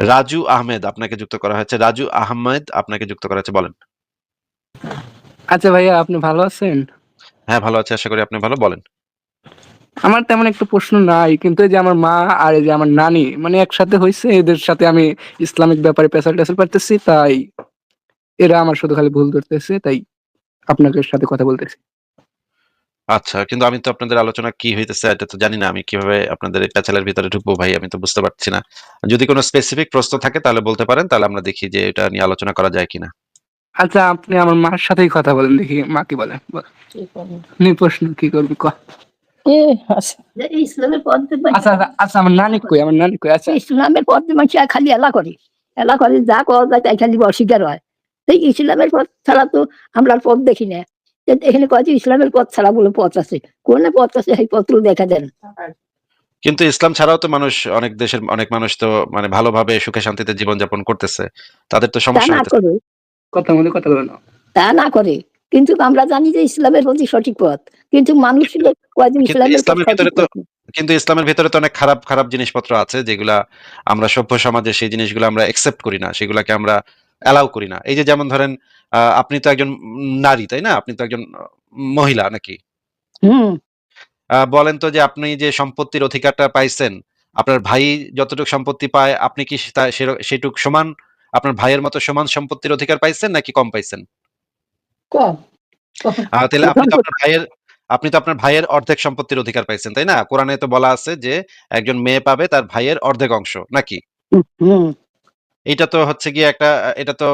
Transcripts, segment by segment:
রাজু আহমেদ আপনাকে যুক্ত করা হয়েছে। রাজু আহমেদ আপনাকে যুক্ত করা হয়েছে বলেন। আচ্ছা ভাইয়া আপনি ভালো আছেন? হ্যাঁ, ভালো আছি। আশা করি আপনি ভালো। বলেন। আমার তেমন একটা প্রশ্ন নাই। কিন্তু এই যে আমার মা আর এই যে আমার নানি মানে একসাথে হইছে এদের সাথে আমি ইসলামিক ব্যাপারে পেঁচাল-টেচাল পারতেছি তাই এরা আমার শুধু খালি ভুল ধরতেছে তাই আপনাদের সাথে কথা বলতেছি। আচ্ছা, কিন্তু আমি তো আপনাদের আলোচনা কি হইতেছে এটা তো জানি না। আমি কীভাবে আপনাদের এই প্যাচালের ভিতরে ঢুকবো ভাই আমি তো বুঝতে পারছি না। যদি কোন স্পেসিফিক প্রশ্ন থাকে তাহলে বলতে পারেন। তাহলে আমরা দেখি যে এটা নিয়ে আলোচনা করা যায় কিনা। আচ্ছা আপনি আমার মার সাথেই কথা বলেন দেখি মা কি বলে? কি নি প্রশ্ন কি করবি ক? আচ্ছা। ইসলামের পথে আচ্ছা, আচ্ছা, আচ্ছা আমার নানি কই? আমার নানি কই? আচ্ছা। ইসলামের পথে মানুষ খালি এলা করে এলা করে যা করা যায় তাই খালি অস্বীকার হয় এই ইসলামের পথ ছাড়া তো আমরা আর পথ দেখি না এখানে কয় যে ইসলামের পথ ছাড়া বলে পথ আছে। কোন পথ আছে সেই পথগুলো দেখা দেন কিন্তু ইসলাম ছাড়াও তো মানুষ অনেক দেশের অনেক মানুষ তো মানে ভালোভাবে সুখে শান্তিতে জীবনযাপন করতেছে। তাদের তো সমস্যা না করে। কথা বলে কথা বলে না। তা না করে। কিন্তু আমরা জানি যে ইসলামের প্রতি সঠিক পথ। কিন্তু মানুষ ইসলামের ভিতরে তো কিন্তু ইসলামের ভেতরে তো অনেক খারাপ, খারাপ জিনিসপত্র আছে যেগুলা আমরা সভ্য সমাজে সেই জিনিসগুলো আমরা একসেপ্ট করি না। সেগুলাকে আমরা অ্যালাও করি না। এই যে যেমন ধরেন আপনি তো একজন নারী, তাই না? আপনি তো একজন মহিলা নাকি? বলেন তো যে আপনি যে সম্পত্তির অধিকারটা পাইছেন, আপনার ভাই যতটুকু সম্পত্তি পায় আপনি কি সেটুক সমান আপনার ভাইয়ের মতো সমান সম্পত্তির অধিকার পাইছেন নাকি কম পাইছেন? তাইলে আপনি তো আপনার ভাইয়ের আপনি তো আপনার ভাইয়ের অর্ধেক সম্পত্তির অধিকার পাইছেন, তাই না? কোরআনে তো বলা আছে যে একজন মেয়ে পাবে তার ভাইয়ের অর্ধেক অংশ, নাকি? এইটা তো হচ্ছে গিয়ে একটা এটা তো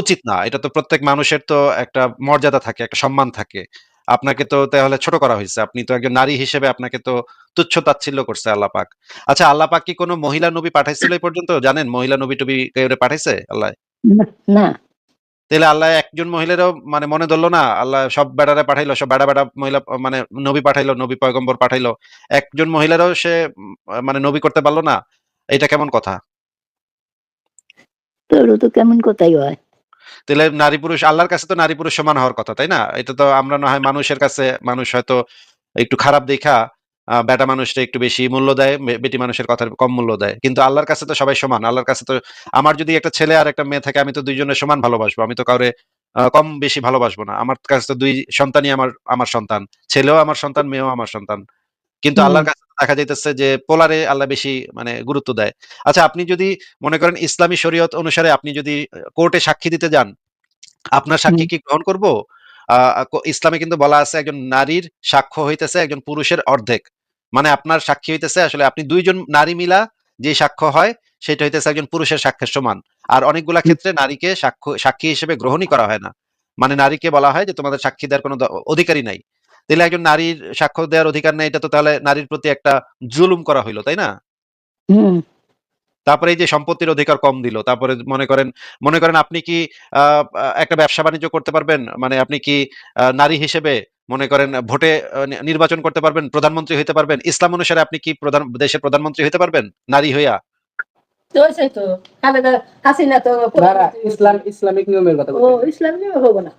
উচিত না। এটা তো প্রত্যেক মানুষের তো একটা মর্যাদা থাকে, একটা সম্মান থাকে। আপনাকে তো তাহলে ছোট করা হয়েছে আপনি তো একজন নারী হিসেবে আপনাকে তো তুচ্ছ-তাচ্ছিল্য করছে আল্লাহ পাক। আচ্ছা আল্লাহ পাক কি কোন মহিলা নবী পাঠাইছিল এই পর্যন্ত? জানেন মহিলা নবী-টবী কাউরে পাঠাইছে আল্লাহ? না, না আল্লাহ একজন মহিলারও মানে মনে ধরলো না? আল্লাহ সব বেড়ারে পাঠাইলো, সব বেড়া, বেড়া মহিলা মানে নবী পাঠাইলো, নবী পয়গম্বর পাঠাইলো। একজন মহিলারও সে মানে নবী করতে পারল না? এটা কেমন কথা? তোর তো কেমন কোথায় হয় তাইলে নারী পুরুষ আল্লাহর কাছে তো নারী পুরুষ সমান হওয়ার কথা, তাই না? এটা তো আমরা না হয় মানুষের কাছে মানুষ হয়তো একটু খারাপ দেইখা আ বেটা মানুষটা একটু বেশি মূল্য দেয়, বেটি মানুষের কথার কম মূল্য দেয়। কিন্তু আল্লাহর কাছে তো সবাই সমান। আল্লাহর কাছে তো আমার যদি একটা ছেলে আর একটা মেয়ে থাকে আমি তো ২ জনের সমান ভালোবাসবো। আমি তো কাউরে কম বেশি ভালোবাসবো না। আমার কাছে তো দুই সন্তানই আমার আমার সন্তান। ছেলেও আমার সন্তান, মেয়েও আমার সন্তান। কিন্তু আল্লাহর কাছে দেখা যাইতেছে যে পোলারে আল্লাহ বেশি মানে গুরুত্ব দেয়। আচ্ছা আপনি যদি মনে করেন ইসলামী শরীয়ত অনুসারে আপনি যদি কোর্টে সাক্ষী দিতে যান, আপনার সাক্ষী কি গ্রহণ করব? ইসলামে কিন্তু বলা আছে একজন নারীর সাক্ষ্য হইতেছে একজন পুরুষের অর্ধেক। মানে আপনার সাক্ষী হইতেছে আসলে আপনি ২ জন নারী মিলা যে সাক্ষ্য হয় সেটা হইতেছে একজন পুরুষের সাক্ষ্যের সমান। আর অনেকগুলা ক্ষেত্রে নারীকে সাক্ষ্য সাক্ষী হিসেবে গ্রহণই করা হয় না। মানে নারীকে বলা হয় যে তোমাদের সাক্ষী দেওয়ার কোনো অধিকারই নাই। তাইলে একজন নারীর সাক্ষ্য দেওয়ার অধিকার নাই এটা তো তাহলে নারীর প্রতি একটা জুলুম করা হইল, তাই না? তারপরে এই যে সম্পত্তির অধিকার কম দিল। তারপরে মনে করেন মনে করেন আপনি কি একটা ব্যবসা-বাণিজ্য করতে পারবেন? মানে আপনি কি নারী হিসেবে মনে করেন ভোটে নির্বাচন করতে পারবেন? প্রধানমন্ত্রী হইতে পারবেন? ইসলাম অনুসারে আপনি কি প্রধান দেশের প্রধানমন্ত্রী হইতে পারবেন? নারী হইয়া? তো সেই তো খালেদা হাসিনা তো না, না, ইসলাম ইসলামিক নিয়মের কথা। ইসলাম নিয়ে হব না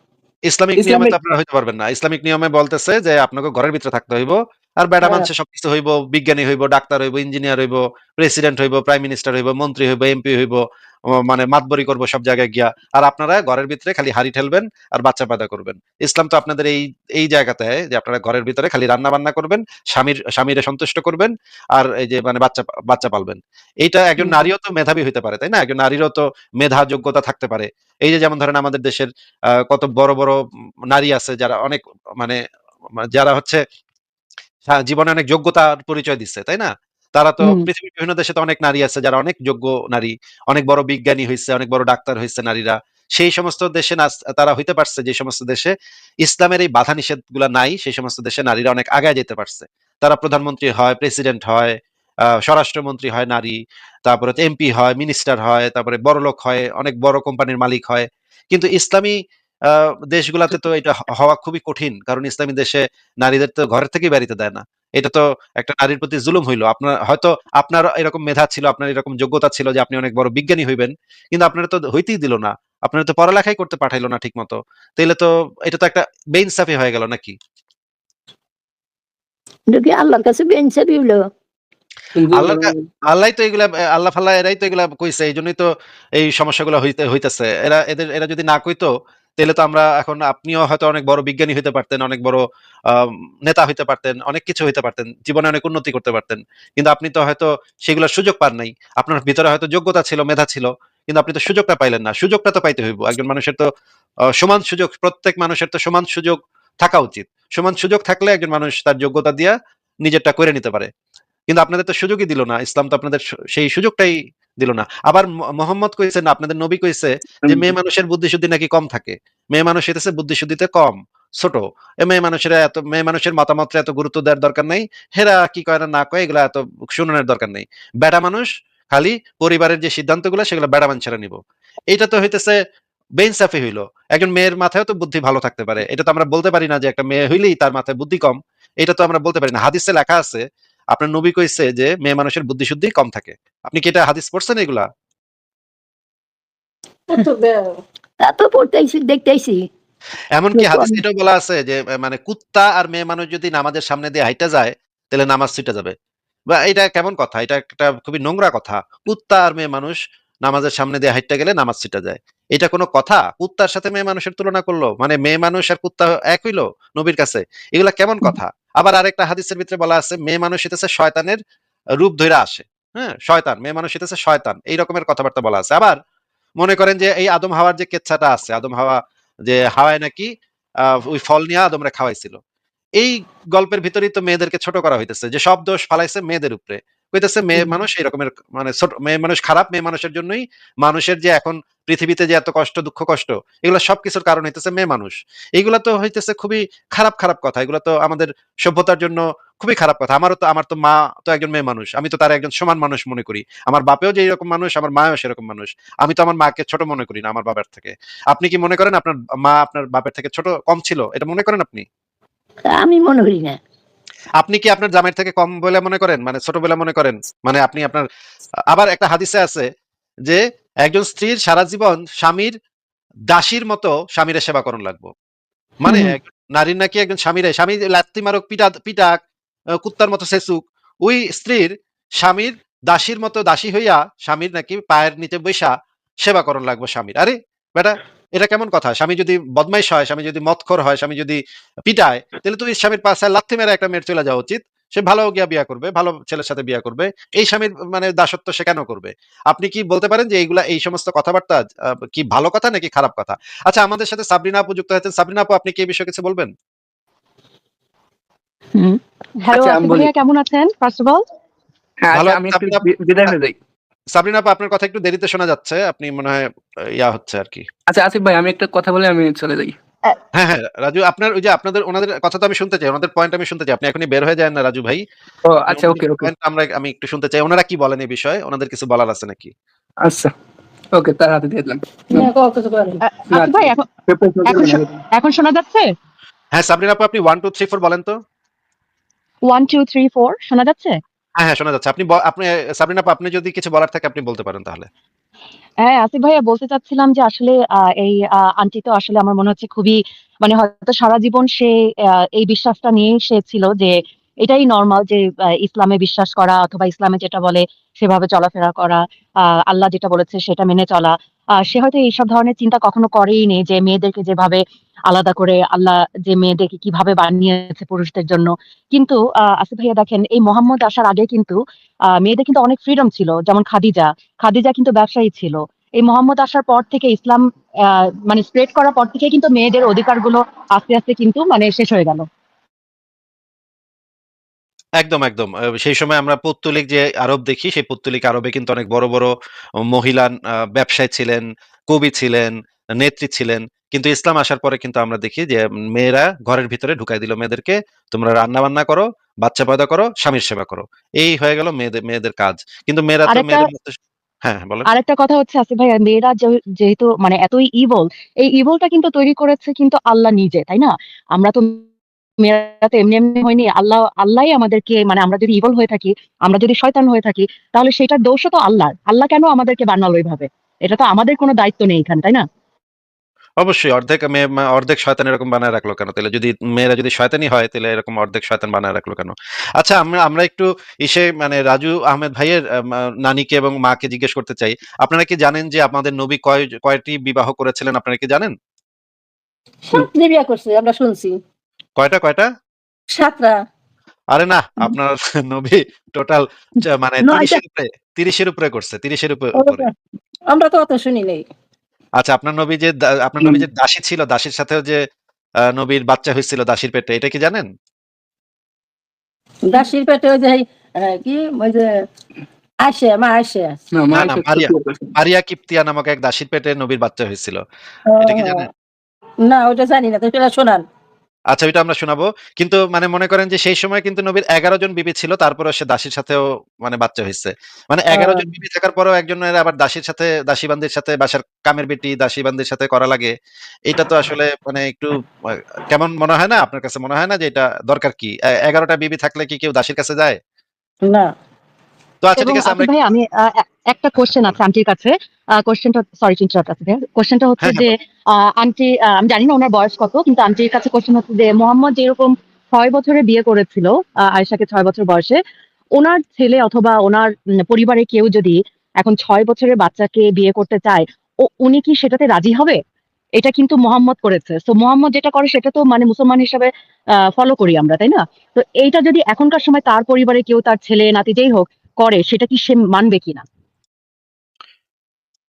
ইসলামিক নিয়মে তো আপনারা হইতে পারবেন না। ইসলামিক নিয়মে বলতেছে যে আপনাকে ঘরের ভিতরে থাকতে হইব। আর বেটা হ্যাঁ। মানুষে সবকিছু হইব, বিজ্ঞানী হইব, ডাক্তার হইব, ইঞ্জিনিয়ার হইব, প্রেসিডেন্ট হইব, প্রাইম মিনিস্টার হইব, মন্ত্রী হইব, এমপি হইব, মানে মাতবরি করব সব জায়গায় গিয়া। আর আপনারা ঘরের ভিতরে খালি হাঁড়ি ঠেলবেন আর বাচ্চা পয়দা করবেন। ইসলাম তো আপনাদের এই এই জায়গাতে যে আপনারা ঘরের ভিতরে খালি রান্না-বান্না করবেন, স্বামীর স্বামীরে সন্তুষ্ট করবেন আর এই যে মানে বাচ্চা বাচ্চা পালবেন। এইটা একজন নারীও তো মেধাবী হইতে পারে, তাই না? একজন নারীরও তো মেধা যোগ্যতা থাকতে পারে। এই যে যেমন ধরেন আমাদের দেশের কত বড়, বড় নারী আছে যারা অনেক মানে যারা হচ্ছে জীবনে অনেক যোগ্যতার পরিচয় দিচ্ছে, তাই না? তারা তো পৃথিবীর বিভিন্ন দেশে তো অনেক নারী আছে যারা অনেক যোগ্য নারী। অনেক বড় বিজ্ঞানী হইছে, অনেক বড় ডাক্তার হইছে নারীরা। সেই সমস্ত দেশে তারা হইতে পারছে যে সমস্ত দেশে ইসলামের এই বাধা নিষেধগুলা নাই, সেই সমস্ত দেশে নারীরা অনেক আগায় যেতে পারছে। তারা প্রধানমন্ত্রী হয়, প্রেসিডেন্ট হয়, স্বরাষ্ট্রমন্ত্রী হয় নারী, তারপরে এমপি হয়, মিনিস্টার হয়, তারপরে বড়লোক হয়, অনেক বড় কোম্পানির মালিক হয়। কিন্তু ইসলামী দেশগুলাতে তো এটা হওয়া খুবই কঠিন। কারণ ইসলামী দেশে নারীদের তো ঘরের থেকেই হইতে দেয় না। এটা তো একটা নারীর প্রতি জুলুম হইল। আপনার হয়তো আপনার এরকম মেধা ছিল, আপনার এরকম যোগ্যতা ছিল যে আপনি অনেক বড় বিজ্ঞানী হইবেন। কিন্তু আপনারা তো হইতেই দিল না। আপনারা তো পড়ালেখাই করতে পাঠাইল না ঠিকমতো। তাইলে তো এটা তো একটা বেইনসাফি হয়ে গেল নাকি? আল্লাহর কাছে হলো আল্লাহ তো এগুলা আল্লাহ ফাল্লাহ এরাই তো এগুলা কইছে এই জন্যই তো এই সমস্যাগুলো হইতে হইতেছে এরা এদের এরা যদি না কইতো তাহলে তো আমরা এখন আপনিও হয়তো অনেক বড় বিজ্ঞানী হইতে পারতেন, অনেক বড় নেতা হইতে পারতেন, অনেক কিছু হইতে পারতেন, জীবনে অনেক উন্নতি করতে পারতেন। কিন্তু আপনি তো হয়তো সেগুলোর সুযোগ পান নাই। আপনার ভিতরে হয়তো যোগ্যতা ছিল, মেধা ছিল, কিন্তু আপনি তো সুযোগটা পাইলেন না। সুযোগটা তো পাইতে হইব। একজন মানুষের তো সমান সুযোগ, প্রত্যেক মানুষের তো সমান সুযোগ থাকা উচিত। সমান সুযোগ থাকলে একজন মানুষ তার যোগ্যতা দিয়া নিজেরটা করে নিতে পারে। কিন্তু আপনাদের তো সুযোগই দিল না। ইসলাম তো আপনাদের সেই সুযোগটাই দিল না। আবার মোহাম্মদ কইছে না আপনাদের নবী কইছে যে মেয়ে মানুষের বুদ্ধিশুদ্ধি নাকি কম থাকে? মেয়ে মানুষ হইতেছে বুদ্ধিশুদ্ধিতে কম ছোট। এ মেয়ে মানুষের এত মেয়ে মানুষের মতামতটা এত গুরুত্ব দেওয়ার দরকার নাই। হেরা কি কয় না না কয় এগুলা এত শুনানোর দরকার নেই। বেটা মানুষ খালি পরিবারের যে সিদ্ধান্ত সিদ্ধান্তগুলো সেগুলো বেড়া মানুষেরা নিব। এটা তো হইতেছে বেইনসাফি হইল। একজন মেয়ের মাথায় তো বুদ্ধি ভালো থাকতে পারে। এটা তো আমরা বলতে পারি না যে একটা মেয়ে হইলেই তার মাথায় বুদ্ধি কম। এটা তো আমরা বলতে পারি না। হাদিসে লেখা আছে আপনার নবী কইছে যে মেয়ে মানুষের বুদ্ধি শুদ্ধি কম থাকে। আপনি কি এটা হাদিস পড়ছেন এগুলা? তা তো এমনকি হাদিস এটাও বলা আছে যে মানে কুত্তা আর মেয়ে মানুষ যদি নামাজের সামনে দিয়ে হাইটা যায় তাহলে নামাজ ছিটে যাবে। বা এটা কেমন কথা? এটা একটা খুবই নোংরা কথা। কুত্তা আর মেয়ে মানুষ নামাজের সামনে দিয়ে হাইটা গেলে নামাজ ছিটা যায়। এটা কোনো কথা? কুত্তার সাথে মেয়ে মানুষের তুলনা করল? মানে মেয়ে মানুষ আর কুত্তা এক হইল নবীর কাছে? এগুলা কেমন কথা? আবার আরেকটা হাদিসের ভিতরে বলা আছে মেয়ে মানুষ হইতেছে শয়তানের রূপ ধরে আসে। হ্যাঁ শয়তান মেয়ে মানুষ হইতেছে শয়তান। এই রকমের কথাবার্তা বলা আছে। আবার মনে করেন যে এই আদম হাওয়ার যে কেচ্ছাটা আছে আদম হাওয়া যে হাওয়ায় নাকি আহ, ওই ফল নিয়ে আদমরা খাওয়াইছিল। এই গল্পের ভিতরেই তো মেয়েদেরকে ছোট করা হইতেছে যে সব দোষ ফালাইছে মেয়েদের উপরে। কইতেছে মেয়ে মানুষ এই রকমের মানে ছোট মেয়ে মানুষ খারাপ মেয়ে মানুষের জন্যই মানুষের যে এখন পৃথিবীতে যে এত কষ্ট দুঃখ কষ্ট এগুলো সবকিছুর কারণ হইতেছে মেয়ে মানুষ। এগুলো তো হইতেছে খুবই খারাপ খারাপ কথা। এগুলো তো আমাদের সভ্যতার জন্য খুবই খারাপ কথা। আমারও তো আমার তো মা তো একজন মেয়ে মানুষ। আমি তো তার একজন সমান মানুষ মনে করি। আমার বাপেও যে এরকম মানুষ আমার মাও সেরকম মানুষ। আমি তো আমার মাকে ছোট মনে করি না আমার বাবার থেকে। আপনি কি মনে করেন আপনার মা আপনার বাপের থেকে ছোট কম ছিল? এটা মনে করেন আপনি? আমি মনে করি না। আপনি কি আপনার জামাইয়ের থেকে কম বলে মনে করেন? মানে ছোট বলে মনে করেন? মানে আপনি আপনার আবার একটা হাদিসে আছে যে একজন স্ত্রীর সারা জীবন স্বামীর দাসীর মতো স্বামীর সেবা করণ লাগবো। মানে নারীর নাকি একজন স্বামীরে স্বামী লাত্তি মারক পিটা পিটাক কুত্তার মতো সেসুক ওই স্ত্রীর স্বামীর দাসীর মতো দাসী হইয়া স্বামীর নাকি পায়ের নিচে বৈশা সেবা করণ লাগবে স্বামীর। আরে বেটা এটা কেমন কথা? স্বামী যদি বদমাইশ হয় স্বামী যদি মতখর হয় স্বামী যদি পিটায় তাহলে তুমি স্বামীর পাশে লাথি মেরে একটা মেয়ের চলে যাওয়া উচিত। সে ভালো গিয়া বিয়া করবে ভালো ছেলের সাথে বিয়া করবে। এই স্বামীর মানে দাসত্ব সে কেন করবে? আপনি কি বলতে পারেন যে এইগুলা এই সমস্ত কথাবার্তা কি ভালো কথা নাকি খারাপ কথা? আচ্ছা আমাদের সাথে সাবরিনা আপু যুক্ত হয়েছেন। সাবরিনা আপু আপনি কি এই বিষয়ে কিছু বলবেন? হ্যালো আচ্ছা, বলি। ভাইয়া কেমন আছেন? ফার্স্ট অফ অল হ্যাঁ আচ্ছা, আমি একটু আপনি? বিদায় হয়ে যাই। সাবরিনা আপু আপনার কথা একটু দেরিতে শোনা যাচ্ছে। আপনি মনে হয় ইয়া হচ্ছে আর কি। আচ্ছা আসিফ ভাই আমি একটা কথা বলে আমি চলে যাই। হ্যাঁ হ্যাঁ রাজু আপনার ওই যে আপনাদের ওনাদের কথা তো আমি শুনতে চাই ওনাদের পয়েন্ট আমি শুনতে চাই। আপনি এখনই বের হয়ে যান না রাজু ভাই। ও আচ্ছা ওকে ওকে। আমরা আমি একটু শুনতে চাই। ওনারা কি বলেন এই বিষয়ে? ওনাদের কিছু বলার আছে নাকি? আচ্ছা ওকে তার হাতে দিয়ে দিলাম। ভাই এখন এখন শোনা যাচ্ছে? হ্যাঁ সাবরিনা আপু আপনি ওয়ান টু থ্রি ফোর বলেন তো। ওয়ান টু থ্রি ফোর শোনা যাচ্ছে? হ্যাঁ হ্যাঁ শোনা যাচ্ছে। আপনি আপনি, সাবরিনা আপু, আপনি যদি কিছু বলার থাকে, আপনি বলতে পারেন তাহলে। হ্যাঁ আসিফ ভাইয়া, বলতে চাচ্ছিলাম যে আসলে এই আন্টি তো আসলে আমার মনে হচ্ছে খুবই মানে হয়তো সারা জীবন সে এই বিশ্বাসটা নিয়েই সে ছিল যে এটাই নর্মাল যে ইসলামে বিশ্বাস করা অথবা ইসলামে যেটা বলে সেভাবে চলাফেরা করা আল্লাহ যেটা বলেছে সেটা মেনে চলা। সে হয়তো এইসব ধরনের চিন্তা কখনো করেই নি যে মেয়েদেরকে যেভাবে আলাদা করে আল্লাহ যে মেয়েদেরকে কীভাবে বানিয়েছে পুরুষদের জন্য। কিন্তু আহ, আসিফ ভাইয়া দেখেন এই মোহাম্মদ আসার আগে কিন্তু আহ, মেয়েদের কিন্তু অনেক ফ্রিডম ছিল যেমন খাদিজা। খাদিজা কিন্তু ব্যবসায়ী ছিল। এই মোহাম্মদ আসার পর থেকে ইসলাম আহ, মানে স্প্রেড করার পর থেকে কিন্তু মেয়েদের অধিকারগুলো আস্তে আস্তে কিন্তু মানে শেষ হয়ে গেল। একদম একদম। সেই সময় আমরা পৌত্তলিক যে আরব দেখি সেই পৌত্তলিক আরবে কিন্তু অনেক বড় বড় মহিলা ব্যবসায়ী ছিলেন কবি ছিলেন নেত্রী ছিলেন। কিন্তু ইসলাম আসার পরে কিন্তু আমরা দেখি যে মেয়েরা ঘরের ভিতরে ঢুকাই দিল মেয়েদেরকে তোমরা রান্না বান্না করো বাচ্চা পয়দা করো স্বামীর সেবা করো। এই হয়ে গেল মেয়েদের মেয়েদের কাজ। কিন্তু মেয়েরা তো আরেকটা- মেয়েদের মধ্যে হ্যাঁ হ্যাঁ, বলেন। আরেকটা কথা হচ্ছে আসিফ ভাইয়া মেয়েরা যে- যেহেতু মানে এতই ইভল এই ইভলটা কিন্তু তৈরি করেছে কিন্তু আল্লাহ নিজে তাই না? আমরা তো মেয়েরা তো এমনি এমনি হয়নি আল্লাহ আল্লাহই আমাদেরকে মানে আমরা যদি ইভল হয়ে থাকি আমরা যদি শয়তান হয়ে থাকি তাহলে সেটার দোষও তো আল্লাহর। আল্লাহ কেন আমাদেরকে বানালো এইভাবে? এটা তো আমাদের কোনো দায়িত্ব নেই এখানে তাই না? অবশ্যই অর্ধেক মেয়ে অর্ধেক শয়তান এরকম বানায় রাখল কেন? তাহলে যদি মেয়েরা যদি শয়তানি হয় তাহলে এরকম অর্ধেক শয়তান বানায় রাখল কেন? আচ্ছা আমরা আমরা একটু ইসে মানে রাজু আহমেদ ভাইয়ের নানিকে এবং মাকে জিজ্ঞেস করতে চাই। আপনারা কি জানেন যে আমাদের নবী কয় কয়টি বিবাহ করেছিলেন আপনারা কি জানেন? সাতটি বিয়া করছে আমরা শুনছি। কয়টা কয়টা? সাতটা। আরে না আপনার নবী টোটাল মানে তিরিশের উপরে তিরিশের উপরে করছে তিরিশের উপরে। উপরে। আমরা তো অত শুনি নেই। আচ্ছা আপনার নবী যে আপনার নবী যে দাসী ছিল দাসীর সাথে যে নবীর বাচ্চা হয়েছিল দাসীর পেটে এটা কি জানেন? দাসীর পেটে ওই যে কি ওই যে আসে মা আসে না না, মারিয়া। মারিয়া কিপ্তিয়া নামক এক দাসীর পেটে নবীর বাচ্চা হয়েছিল। এটা কি জানেন? না ওটা জানি না তো সেটা শোনান। আচ্ছা ওইটা আমরা শোনাবো। কিন্তু মানে মনে করেন যে সেই সময় কিন্তু নবীর এগারো জন বিবি ছিল তারপরে সে দাসীর সাথেও মানে বাচ্চা হয়েছে। মানে এগারো জন বিবি থাকার পরেও একজনের আবার দাসীর সাথে দাসী দাসীবান্দির সাথে বাসার কামের বেটি দাসীবান্দির সাথে করা লাগে। এটা তো আসলে মানে একটু কেমন মনে হয় না? আপনার কাছে মনে হয় না যে এটা দরকার কি? এ- এগারোটা বিবি থাকলে কি কেউ দাসীর কাছে যায়? না। তো আচ্ছা ঠিক আছে আমরা ভাই আমি একটা কোশ্চেন আছে আন্টির কাছে। কোশ্চেনটা সরি ইন্টারাপ্ট আছে কোশ্চেনটা হচ্ছে হ্যাঁ, যে আহ, আন্টি আমি জানি না ওনার বয়স কত কিন্তু আন্টির কাছে কোশ্চেন হচ্ছে যে মোহাম্মদ যেরকম ছয় বছরে বিয়ে করেছিল আয়েশাকে ছয় বছর বয়সে ওনার ছেলে অথবা ওনার পরিবারে কেউ যদি এখন ছয় বছরের বাচ্চাকে বিয়ে করতে চায় ও উনি কি সেটাতে রাজি হবে? এটা কিন্তু মোহাম্মদ করেছে। তো মোহাম্মদ যেটা করে সেটা তো মানে মুসলমান হিসাবে ফলো করি আমরা তাই না? তো এইটা যদি এখনকার সময় তার পরিবারে কেউ তার ছেলে নাতি যেই হোক করে সেটা কি সে মানবে কিনা?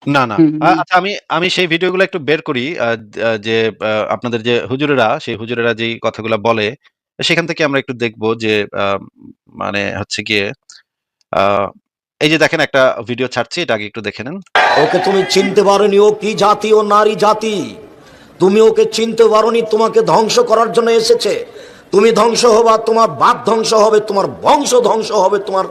না না। আচ্ছা আমি আমি সেই ভিডিওগুলো একটু বের করি যে আপনাদের যে হুজুরেরা সেই হুজুরেরা যেই কথাগুলো বলে সেখান থেকে আমরা একটু দেখব যে মানে হচ্ছে গিয়ে আহ, এই যে দেখেন একটা ভিডিও ছাড়ছি এটা আগে একটু দেখে নেন। ওকে তুমি চিনতে পারোনি ও কি জাতি ও নারী জাতি? তুমি ওকে চিনতে পারোনি তোমাকে ধ্বংস করার জন্য এসেছে। তুমি ধ্বংস হবা তোমার বাপ ধ্বংস হবে তোমার বংশ ধ্বংস হবে তোমার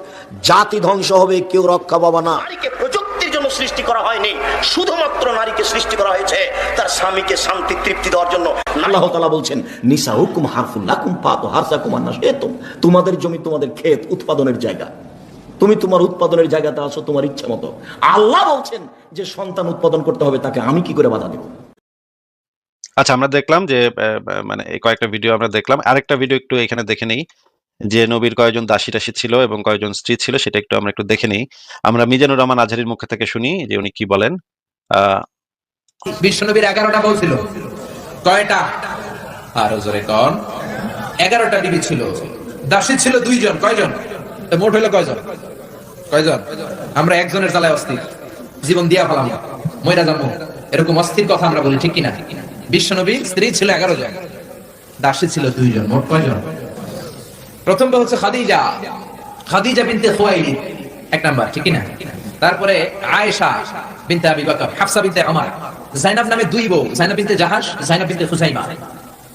জাতি ধ্বংস হবে কেউ রক্ষা পাবা না। নারীকে প্রযুক্তির জন্য সৃষ্টি করা হয়নি শুধুমাত্র নারীকে সৃষ্টি করা হয়েছে তার স্বামীকে শান্তি তৃপ্তি দেওয়ার জন্য। আল্লাহ তালা বলছেন নিসা হুকুম হারফুল্লাকুম পাত হারসা কুমার না তোমাদের জমি তোমাদের ক্ষেত উৎপাদনের জায়গা। তুমি তোমার উৎপাদনের জায়গাতে আসো তোমার ইচ্ছা মতো। আল্লাহ বলছেন যে সন্তান উৎপাদন করতে হবে তাকে আমি কি করে বাধা দেবো? আচ্ছা আমরা দেখলাম যে মানে এই কয়েকটা ভিডিও আমরা দেখলাম। আরেকটা ভিডিও একটু এখানে দেখে নেই। যে নবীর কয়েকজন দাসী টাসী ছিল এবং কয়েকজন স্ত্রী ছিল, সেটা একটু আমরা একটু দেখে নেই। আমরা মিজানুর রহমান আজহারির মুখ থেকে শুনি যে উনি কি বলেন। আহ, বিশ্বনবীর এগারোটা বউ ছিল। কয়টা? আরও জোরে কন। এগারোটা বিবি ছিল। দাসী ছিল দুইজন। কয়জন? মোট হইল কয়জন? কয়জন? আমরা একজনের জ্বালায় অস্থির। জীবন দিয়া ফেলাম। ময়রা জন্ম এরকম অস্থির কথা আমরা বলি, ঠিক কিনা? বিশ্বনবী স্ত্রী ছিল এগারো জন, দাসী ছিল দুইজন, মোট কয়জন? প্রথমটা হচ্ছে খাদিজা খাদিজা বিনতে খুয়াইলিদ, এক নাম্বার, ঠিক কিনা? তারপরে আয়েশা বিনতে আবি বকর, হাফসা বিনতে ওমর, জাইনাব নামে দুই বউ, Zainab bint Jahsh, Zainab bint Khuzaima,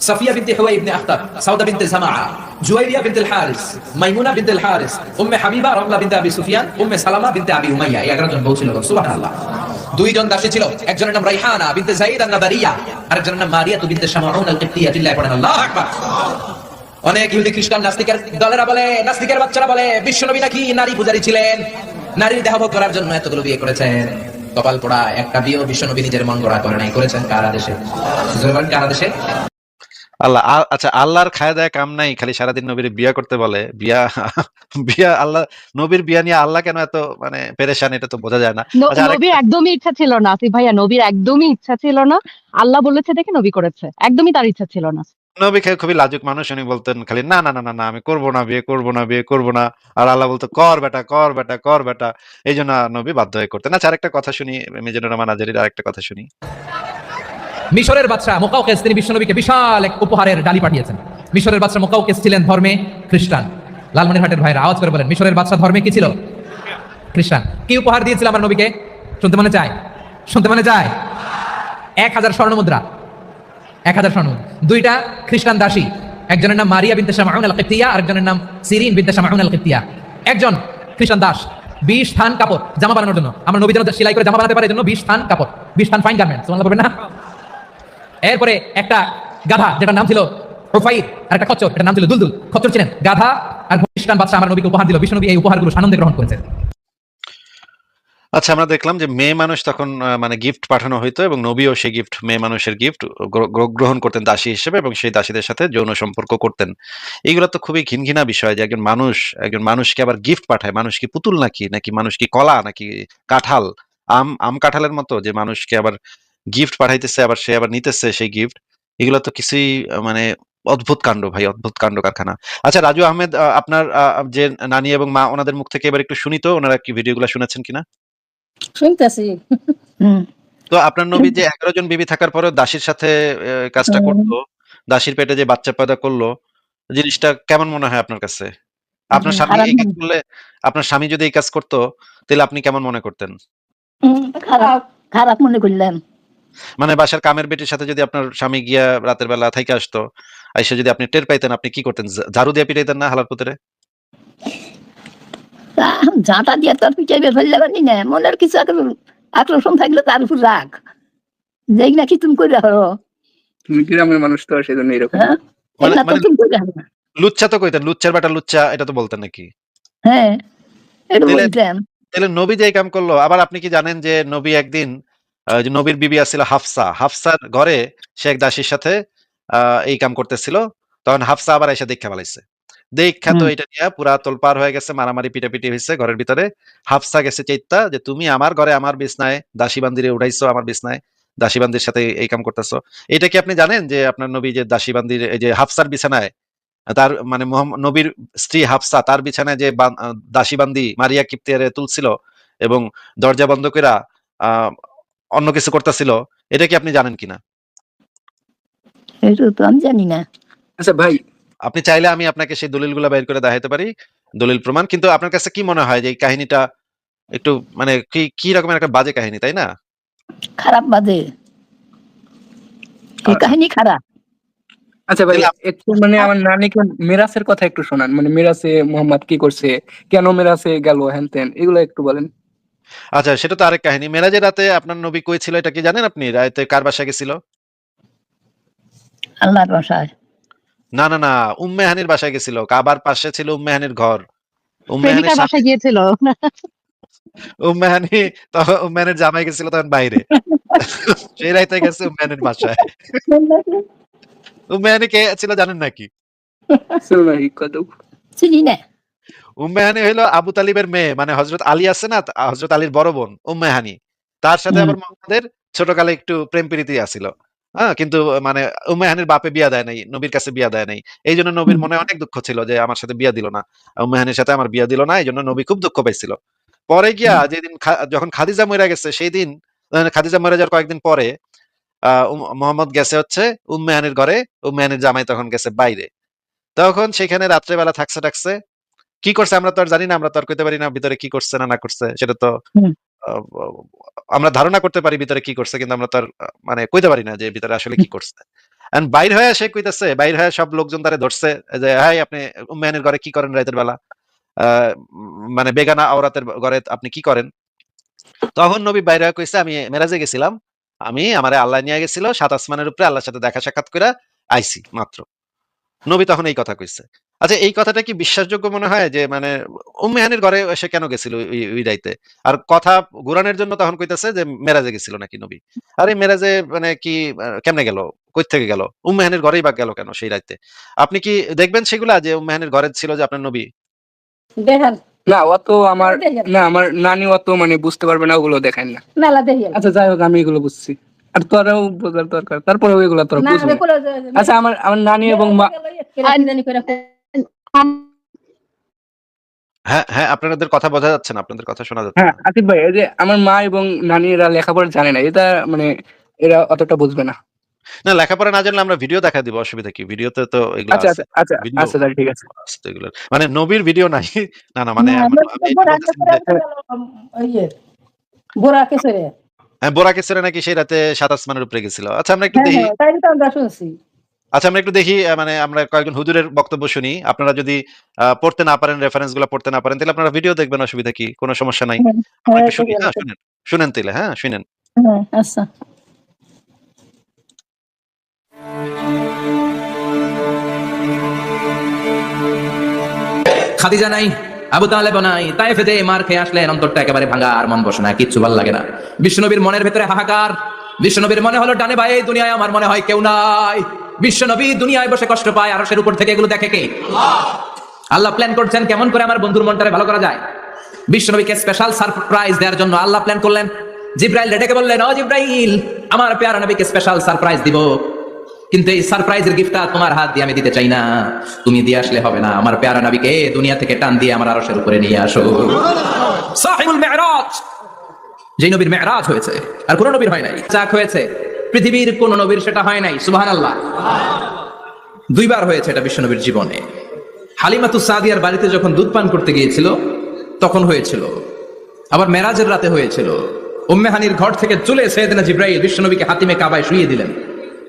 Safiyya bint Huyayy ibn Akhtab, Sawda bint Zama, Juwayriya bint Harith Maymuna bint Harith Umm Habiba, Ramla bint Abi Sufyan, Umm সালামা বিনতে আবি উমাইয়া, এই 11 জন বউ ছিল সুবহানাল্লাহ। দুইজন দাসী ছিল। একজনের নাম রাইহানা বিনতে জাইদ আন-নাবারিয়া আরেকজনের নাম মারিয়া বিনতে শামাউন আল-কিবতিয়া জিল্লাহ পড়েন আল্লাহু আকবার। অনেক ইহুদি খ্রিস্টান নাস্তিকের দলেরা বলে, নাস্তিকের বাচ্চারা বলে, বিশ্বনবী নাকি নারী পূজারী ছিলেন? নারীর দেহভোগ করার জন্য এতগুলো বিয়ে করেছেন। কপাল পোড়া একটা বিয়ে বিশ্বনবী নিজের মন গড়া করে নাই, করেছেন কারা দেশে? কারা দেশে? আল্লাহ আচ্ছা আল্লাহর খায় দেয় কাম নাই খালি সারাদিন নবীর বিয়া করতে বলে। বিয়া বিয়া আল্লাহ নবীর বিয়া নিয়ে আল্লাহ কেন এত মানে পেরেশান এটা তো বোঝা যায় না। আচ্ছা, নবীর একদমই ইচ্ছা ছিল না। আসিফ ভাইয়া নবীর একদমই ইচ্ছা ছিল না। আল্লাহ বলেছে দেখে নবী করেছে। একদমই তার ইচ্ছা ছিল না। নবী খে- খুবই লাজুক মানুষ উনি বলতেন খালি না না না না না আমি করব না বিয়ে করব না বিয়ে করব না। আর আল্লাহ বলতো কর বেটা কর বেটা কর বেটা। এই জন্য নবী বাধ্য হয়ে করতেন। আচ্ছা আরেকটা কথা শুনি মিজানুর রহমান আজারির আরেকটা কথা শুনি। মিশরের বাদশা মোকাউকেস তিনি বিশ্বনবীকে বিশাল এক উপহারের ডালি পাঠিয়েছেন। মিশরের বাদশা মোকাউকেস ছিলেন ধর্মে খ্রিস্টান। লালমনিরহাটের ভাইরা আওয়াজ করে বলেন, মিশরের বাদশা ধর্মে কি ছিল? খ্রিস্টান। কি উপহার দিয়েছিল আমার নবীকে? শুনতে মানে চায়। শুনতে মানে চায়? এক হাজার স্বর্ণ মুদ্রা। এক হাজার স্বর্ণ দুইটা খ্রিস্টান দাসী। একজনের নাম মারিয়া বিনতে শামাউন আল কিপ্তিয়া আরেকজনের নাম সিরিন বিনতে শামাউন আল কিপ্তিয়া একজন খ্রিস্টান দাস, বিশ থান কাপড় জামা বানানোর জন্য। আমার নবী যেন সেলাই করে জামা বানাতে পারে জন্য বিশ থান কাপড়, বিশ থান ফাইন গার্মেন্টস না? এরপরে একটা গাধা, যেটার নাম ছিল আর একটা খচ্চর এটার নাম ছিল দুলদুল। খচ্চর ছিলেন গাধা, আর খ্রিস্টান বাদশা আমার নবীকে উপহার দিল। নবী এই উপহারগুলো গ্রহণ করেছে আচ্ছা আমরা দেখলাম যে মেয়ে মানুষ তখন মানে গিফট পাঠানো হইতো এবং নবীও সেই গিফট মেয়ে মানুষের গিফট গ্রহণ করতেন দাসী হিসেবে এবং সেই দাসীদের সাথে যৌন সম্পর্ক করতেন। এইগুলো তো খুবই ঘিনঘিনা বিষয় যে একজন মানুষ, একজন মানুষকে আবার গিফট পাঠায়। মানুষ কি পুতুল নাকি? নাকি মানুষ কি কলা? নাকি কাঁঠাল? আম আম কাঁঠালের মতো যে মানুষকে আবার গিফট পাঠাইতেছে আবার সে আবার নিতেছে সেই গিফট এগুলো তো কিছুই মানে অদ্ভুত কাণ্ড ভাই অদ্ভুত কাণ্ড কারখানা। আচ্ছা রাজু আহমেদ আপনার আহ, যে নানি এবং মা ওনাদের মুখ থেকে এবার একটু শুনি তো ওনারা কি ভিডিওগুলো শুনেছেন কিনা? শুনতেছি। তো আপনার নবী যে এগারো জন বিবি থাকার পরেও দাসীর সাথে কাজটা। করতো দাসীর পেটে যে বাচ্চা পয়দা করল জিনিসটা কেমন মনে হয় আপনার কাছে? আপনার স্বামী এই কাজ করলে আপনার স্বামী যদি এই কাজ করতো তাহলে আপনি কেমন মনে করতেন? খারাপ খারাপ মনে করলাম মানে বাসার কামের বেটির সাথে যদি আপনার স্বামী গিয়া রাতের বেলা থেকে আসতো আইসা যদি আপনি টের পাইতেন আপনি কি করতেন? ঝাড়ু দিয়ে পিটাইতেন না হালার পুতরে ঝাঁটা দিয়ে তোর পিছাইবে ফেললে পারি না। মনের কিছু আকর- আকর্ষণ থাকলে তার উপর রাখ যেই নাকি তুমি করে হরো তুমি গ্রামের মানুষ তো সেজন্য এরকম। হ্যাঁ? মানে তো মানে লুচ্চা তো কইতেন লুচ্চার বেটা লুচ্চা এটা তো বলতেন নাকি? হ্যাঁ এটা বলতাম তাহলে নবী যে এই কাম করল আবার আপনি কি জানেন যে নবী একদিন নবীর বিবি আছিল হাফসা। হাফসার ঘরে সে এক দাসীর সাথে এই কাম করতেছিল। তখন হাফসা আবার এসে দেখা ফেলাইছে দেখা তো এটা নিয়ে পুরা তোলপার হয়ে গেছে মারামারি পিটাপিটি হয়েছে ঘরের ভিতরে। হাফসা গেছে চেইত্তা যে তুমি আমার ঘরে আমার বিছনায় দাসী বান্দিরে উঠাইছো আমার বিছনায় দাসী বান্দির সাথে এই কাম করতেছো। এটা কি আপনি জানেন যে আপনার নবী যে দাসী বান্দির এই যে হাফসার বিছানায় তার মানে নবীর স্ত্রী হাফসা তার বিছানায় যে দাসী বান্দি মারিয়া কিপ্তিয়ারে তুলছিল এবং দরজা বন্ধ করে আহ, অন্য কিছু করতেছিল এটা কি আপনি জানেন কিনা? এটা তো আমি জানি না। আচ্ছা ভাই। আপনি চাইলে আমি আপনাকে সেই দলিলগুলো বের করে দেখাইতে পারি দলিল প্রমাণ। কিন্তু আপনার কাছে কি মনে হয় যে এই কাহিনীটা একটু মানে কি কি রকমের একটা বাজে কাহিনী তাই না? খারাপ বাজে। এই কাহিনী খারাপ। আচ্ছা ভাই একটু মানে আমার নানিকে মিরাসের কথা একটু শোনান। মানে মেরাসে মোহাম্মদ কি করছে কেন মিরাসে গেল হ্যান ত্যান এগুলো একটু বলেন। আচ্ছা সেটা তো আরেক কাহিনী। মেরাজের রাতে আপনার নবী কই ছিল এটা কি জানেন আপনি? রাতে কার বাসায় গেছিল? আল্লাহর বাসায়। না না না উম্মেহানির বাসায় গেছিল। কাবার পাশে ছিল উম্মেহানির ঘর। উম্মেহানির প্রেমিকার সামনে বাসায় গিয়েছিল। উম্মে উম্মেহানি তখন উম্মেহানের জামাই গেছিল তখন বাইরে। সেই রাইতে গেছে উম্মেহানির বাসায়। উম্মেহানি কে ছিল জানেন নাকি? শুনুন ভাই কত চিনি না। উম্মেহানি হইল আবু তালিবের মেয়ে মানে হজরত আলী আছে না হজরত আলীর বড় বোন উম্মেহানি তার সাথে। আবার মোহাম্মদের ছোটকালে একটু প্রেম প্রীতি আছিল। হ্যাঁ কিন্তু মানে উম্মেহানির বাপে বিয়া দেয় নাই নবীর কাছে বিয়া দেয় নাই। এই জন্য নবীর মনে অনেক দুঃখ ছিল যে আমার সাথে বিয়া দিল না। উম্মেহানির সাথে আমার বিয়া দিল না এই জন্য নবী খুব দুঃখ পাইছিল। পরে গিয়া যেদিন যখন খাদিজা মরে গেছে সেই দিন খাদিজা মরে যাওয়ার কয়েকদিন পরে আহ মোহাম্মদ গেছে হচ্ছে উম্মেহানির ঘরে উম্মেহানির জামাই তখন গেছে বাইরে। তখন সেখানে রাত্রেবেলা থাকছে টাকছে কি করছে আমরা তো আর জানি না আমরা তো আর কইতে পারি না ভিতরে কি করছে না না করছে সেটা তো আমরা ধারণা করতে পারি ভিতরে কি করছে কিন্তু আমরা তো আর মানে কইতে পারি না যে ভিতরে আসলে কি করছে। এন্ড বাইর হয়ে সে কইতেছে বাইর হয়ে সব লোকজন তারে ধরছে যে হাই আপনি ঘরে কি করেন রাতের বেলা? আহ, মানে বেগানা আওরাতের ঘরে আপনি কি করেন? তখন নবী বাইরে হয়ে কইছে আমি মেরাজে গেছিলাম আমি আমারে আল্লাহ নিয়ে গেছিল সাত আসমানের উপরে আল্লাহর সাথে দেখা সাক্ষাৎ করে আইছি মাত্র। নবী তখন এই কথা কইছে। আচ্ছা এই কথাটা কি বিশ্বাসযোগ্য মনে হয় যে মানে উম্মেহানির ঘরে এসে কেন গেছিল ওই রাইতে আর কথা ঘুরানোর জন্য তখন কইতেছে যে মেরাজে গেছিল নাকি নবী? আরে মেরাজে মানে কি কেমনে গেল? কই থেকে গেল? উম্মেহানির ঘরেই বা গেল কেন সেই রাইতে আপনি কি দেখবেন সেগুলা যে উম্মেহানির ঘরে ছিল যে আপনার নবী? দেখেন। না অত আমার না আমার নানি অত মানে বুঝতে পারবে না ওগুলো দেখায় না। মেলা দেখেন। আচ্ছা যাই হোক আমি এগুলো বুঝছি। আর তোরাও বোঝার দরকার। তারপরে ওইগুলো তোরা বুঝবি। আচ্ছা আমার আমার নানি এবং মা হ্যাঁ হ্যাঁ আপনাদের কথা বোঝা যাচ্ছে না আপনাদের কথা শোনা যাচ্ছে হ্যাঁ আতিফ ভাই এই যে আমার মা এবং নানি এরা লেখাপড়া জানে না এটা মানে এরা অতটা বুঝবে না। না লেখাপড়া না জানলে আমরা ভিডিও দেখা দিব অসুবিধা কি? ভিডিওতে তো এগুলো আচ্ছা আছে। আচ্ছা আচ্ছা আচ্ছা ঠিক আছে। এগুলোর। মানে নবীর ভিডিও নাই। না না মানে বোরা কেসরে হ্যাঁ বোরা কেসরে নাকি সেই রাতে সাত আসমানের উপরে গেছিল। আচ্ছা আমরা একটু হ্যাঁ দেখি হ্যাঁ তাই তো আমরা শুনছি। আচ্ছা আমরা একটু দেখি আহ, মানে আমরা কয়েকজন হুজুরের বক্তব্য শুনি। আপনারা যদি আহ, পড়তে না পারেন রেফারেন্সগুলো পড়তে না পারেন তাহলে আপনারা ভিডিও দেখবেন অসুবিধা কি? কোনো সমস্যা নাই। হ্যাঁ, একটু শুনি। হ্যাঁ শুনেন শুনেন তাহলে হ্যাঁ শুনেন। আচ্ছা। খাদিজা নাই? আবু তালেব নাই, তাইফেতে মার খেয়ে আসলেন, অন্তরটা একেবারে ভাঙা আর মন বসে না কিচ্ছু ভালো লাগে না। বিষ্ণনবীর মনের ভেতরে হাহাকার বিষ্ণনবীর মনে হলো, ডানে ভাই দুনিয়ায় আমার মনে হয় কেউ নাই। বিশ্বনবী দুনিয়ায় বসে কষ্ট পায়, আরশের উপর থেকে এগুলো দেখে কে? আল্লাহ প্ল্যান করছেন কেমন করে আমার বন্ধুর মনটারে ভালো করা যায়। বিশ্বনবীকে স্পেশাল সারপ্রাইজ দেওয়ার জন্য আল্লাহ প্ল্যান করলেন। জিব্রাইল ডেকে বললেন, ও জিব্রাইল, আমার পেয়ারা নবীকে স্পেশাল সারপ্রাইজ দিব। কিন্তু এই সারপ্রাইজের গিফটটা তোমার হাত দিয়ে আমি দিতে চাই না। তুমি দিয়ে আসলে হবে না। আমার পেয়ারা নবীকে দুনিয়া থেকে টান দিয়ে আমার আরশের উপরে নিয়ে আসো। সাহিবুল মেহরাজ যে নবীর মেহরাজ হয়েছে, আর কোন নবীর হয় নাই। চাক হয়েছে, পৃথিবীর কোন নবীর সেটা হয় নাই, সুবহানাল্লাহ। দুইবার হয়েছে এটা বিশ্বনবীর জীবনে। হালিমাতু সাদিয়ার বাড়িতে যখন দুধ পান করতে গিয়েছিল, তখন হয়েছিল। আবার মেরাজের রাতে হয়েছিল। উম্মেহানির ঘর থেকে চলে সৈয়দনা জিব্রাইল বিশ্বনবীকে হাতিমে কাবায় শুয়ে দিলেন।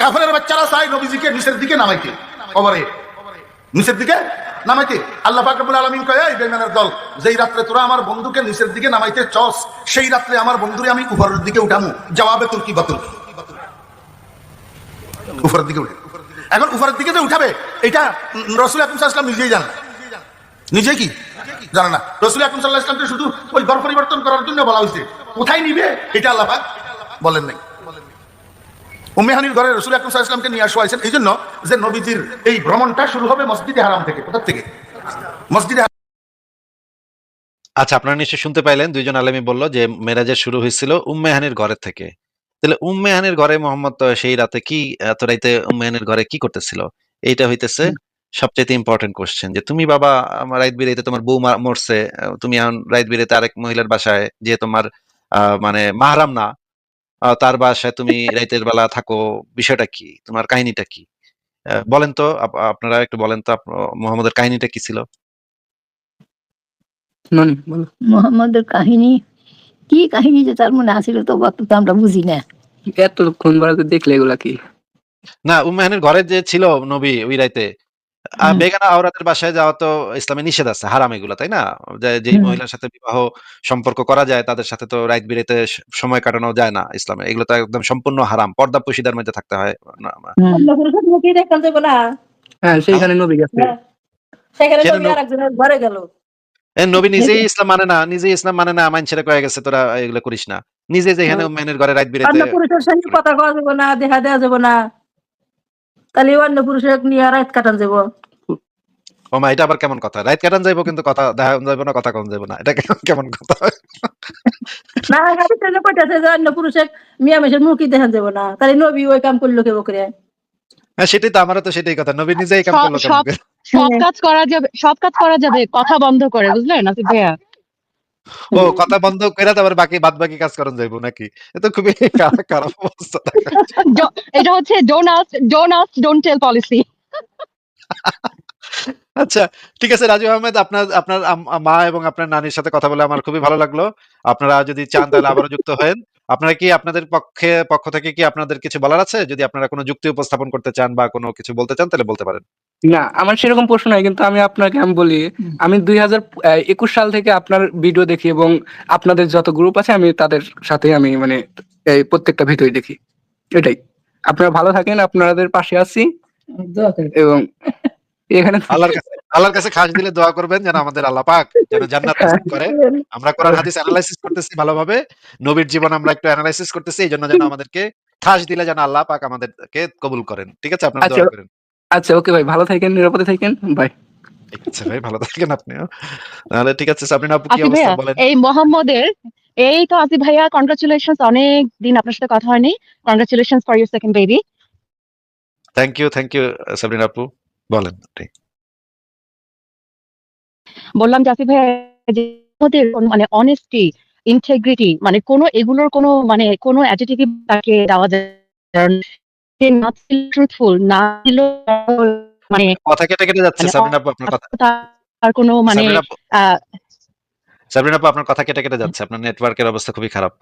কাফেরের বাচ্চারা চায় নবীজিকে নিচের দিকে নামাইতে। কবরে। নিচের দিকে নামাইতে। আল্লাহ পাক রব্বুল আলামিন কয়, এই দল, যেই রাত্রে তোরা আমার বন্ধুকে নিচের দিকে নামাইতে চস, সেই রাত্রে আমার বন্ধুরে আমি উপরের দিকে উঠামু। জবাবে তুর্কি বাতুল? উপরের দিকে উঠে। এখন উপরের দিকে যে উঠাবে, এটা রসুল আকরম সাল্লাম নিজেই জানে নিজে কি? জানে না। রসুল আকরম সাল্লাহ ইসলামকে শুধু ওই দর পরিবর্তন করার জন্য বলা হয়েছে। কোথায় নিবে? এটা আল্লাহ বলেন নাই। উম্মেহানির ঘরে রসুল আকরম ইসলামকে নিয়ে আসা হয়েছেন এই জন্য যে নবীজির এই ভ্রমণটা শুরু হবে মসজিদে হারাম থেকে, কোথা থেকে? মসজিদে আচ্ছা আপনারা নিশ্চয়ই শুনতে পাইলেন, দুইজন আলেমি বলল যে মেরাজের শুরু হয়েছিল উম্মেহানির ঘরের থেকে। তাহলে উম্মেহানির ঘরে মোহাম্মদ সেই রাতে কি, এত রাইতে উম্মেহানির ঘরে কি করতেছিল? এইটা হইতেছে সবচেয়ে ইম্পর্টেন্ট কোশ্চেন যে তুমি বাবা রাইত বিরেতে তোমার বউ মরছে, তুমি এখন রাইত বিরেতে আরেক মহিলার বাসায় যে তোমার মানে মাহারাম না তার বাসায় তুমি রাইতের বেলা থাকো বিষয়টা কি? তোমার কাহিনীটা কি? বলেন তো আপনারা একটু বলেন তো মোহাম্মদের কাহিনীটা কি ছিল? মোহাম্মদের কাহিনী? কি কাহিনী যে তার মনে আসিল তো অত তো আমরা বুঝি না। এতক্ষণ বেড়াতে দেখলে এগুলা কি? না উম্মাহানের ঘরে যে ছিল নবী ওই রাইতে। বেগানা আওরাতের বাসায় যাওয়া তো ইসলামে নিষেধ আছে হারাম এগুলো তাই না? যে মহিলার সাথে বিবাহ সম্পর্ক করা যায় তাদের সাথে তো রাইত বিরেতে সময় কাটানো যায় না ইসলামে এগুলো তো একদম সম্পূর্ণ হারাম পর্দা পশিদার মধ্যে থাকতে হয় হ্যাঁ সেইখানে নবী গেছে। হ্যাঁ। সেখানে নবী আরেকজনের ঘরে গেল। নবী নিজেই ইসলাম মানে না নিজেই ইসলাম মানে না মাইন ছেড়ে কয়ে গেছে তোরা এগুলো করিস না। নিজে যেখানে উম্মাহানের ঘরে রাইত বিরেতে অন্য পুরুষের সঙ্গে কথা কওয়া যাব না দেখা দেওয়া যাব না। তাহলে অন্য পুরুষের নিয়ে রাত কাটান যাব। ও মা এটা আবার কেমন কথা? রাইত কাটান যাইবো কিন্তু কথা দেখা যাইবো না কথা কম যাইবো না। এটা কেমন- কেমন কথা? না গাড়ি ট্রেনে কইতাছে যে অন্য পুরুষের মিয়া মেশের মুখই দেখান যাব না। তাহলে নবী ওই কাম করল কে বকরে হ্যাঁ সেটাই তো আমারও তো সেটাই কথা। নবী নিজেই কাম সব- করল সব- কাজ করা যাবে সব কাজ করা যাবে কথা বন্ধ করে বুঝলেন আসিফ ভাইয়া? ও কথা বন্ধ করে তারপর বাকি বাদ বাকি কাজ করেন যাইবো নাকি? এটা খুবই খারাপ অবস্থা এটা হচ্ছে don't ask don't ask don't tell policy আচ্ছা ঠিক আছে রাজু আহমেদ আপনার আপনার মা এবং আপনার নানির সাথে কথা বলে আমার খুবই ভালো লাগল। আপনারা যদি চান তাহলে আবারও যুক্ত হন আপনারা কি আপনাদের পক্ষে পক্ষ থেকে কি আপনাদের কিছু বলার আছে? যদি আপনারা কোনো যুক্তি উপস্থাপন করতে চান বা কোনো কিছু বলতে চান তাহলে বলতে পারেন। না আমার সেরকম প্রশ্ন নাই কিন্তু আমি আপনাকে আমি বলি আমি দুই হাজার একুশ সাল থেকে আপনার ভিডিও দেখি এবং আপনাদের যত গ্রুপ আছে আমি তাদের সাথে আমি মানে এই প্রত্যেকটা ভিডিও দেখি। এটাই। আপনারা ভালো থাকেন আপনাদের পাশে আছি। এবং এখানে আল্লাহর কাছে আল্লাহর কাছে খাস দিলে দোয়া করবেন যেন আমাদের আল্লাহ পাক যেন জান্নাত নসিব করে। আমরা কোরআন হাদিস অ্যানালাইসিস করতেছি ভালোভাবে। নবীর জীবন আমরা একটু অ্যানালাইসিস করতেছি এই জন্য যেন আমাদেরকে খাস দিলে যেন আল্লাহ পাক আমাদেরকে কবুল করেন। ঠিক আছে আপনারা আচ্ছা। দোয়া করেন। আচ্ছা ওকে ভাই ভালো থাকেন নিরাপদে থাকেন বাই আছে ভাই ভালো থাকেন আপনিও। তাহলে ঠিক আছে সাবরিন আপু কি অবস্থা বলেন? এই মোহাম্মদের এই তো আসিফ ভাইয়া কনগ্রাচুলেশন অনেক দিন আপনার সাথে কথা হয়নি। Congratulation for your second baby thank you thank you Sabrin আপু। বলেন ঠিক। বললাম যে ওদের কোন- মানে অনেস্টি ইন্টেগ্রিটি মানে কোনো এগুলোর কোনো মানে কোনো অ্যাটিটিভ তাকে দেওয়া যায় না। ট্রুথফুল না ছিল মানে কথা কেটে কেটে যাচ্ছে মানে সাবরিন আপু আপনার কথা। কোনো মানে সাবরিন আপু আপনার কথা কেটে কেটে যাচ্ছে আপনার নেটওয়ার্কের অবস্থা খুবই খারাপ।